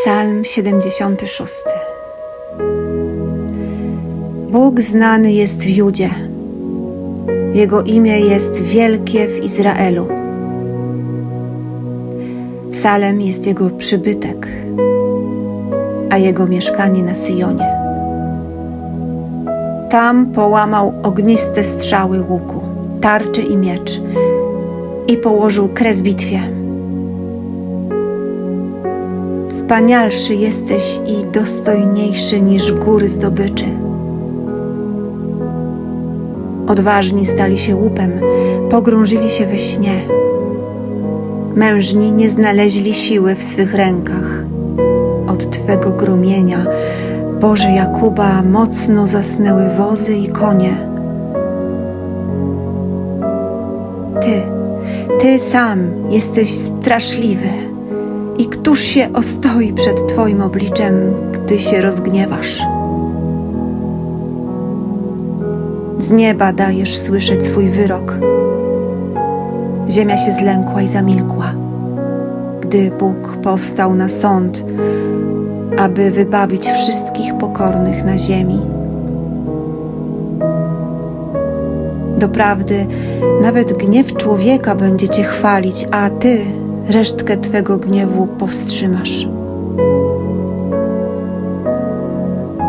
Psalm 76. Bóg znany jest w Judzie. Jego imię jest wielkie w Izraelu. W Salem jest jego przybytek, a jego mieszkanie na Syjonie. Tam połamał ogniste strzały łuku, tarczy i miecz i położył kres bitwie. Wspanialszy jesteś i dostojniejszy niż góry zdobyczy. Odważni stali się łupem, pogrążyli się we śnie. Mężni nie znaleźli siły w swych rękach. Od Twego grumienia, Boże Jakuba, mocno zasnęły wozy i konie. Ty, Ty sam jesteś straszliwy. I któż się ostoi przed Twoim obliczem, gdy się rozgniewasz? Z nieba dajesz słyszeć swój wyrok. Ziemia się zlękła i zamilkła, gdy Bóg powstał na sąd, aby wybawić wszystkich pokornych na ziemi. Doprawdy, nawet gniew człowieka będzie Cię chwalić, a Ty resztkę Twego gniewu powstrzymasz.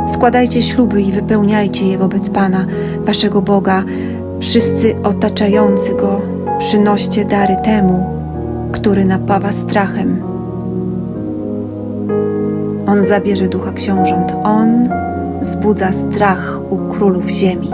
Składajcie śluby i wypełniajcie je wobec Pana, Waszego Boga. Wszyscy otaczający Go, przynoście dary temu, który napawa strachem. On zabierze ducha książąt, On zbudza strach u królów ziemi.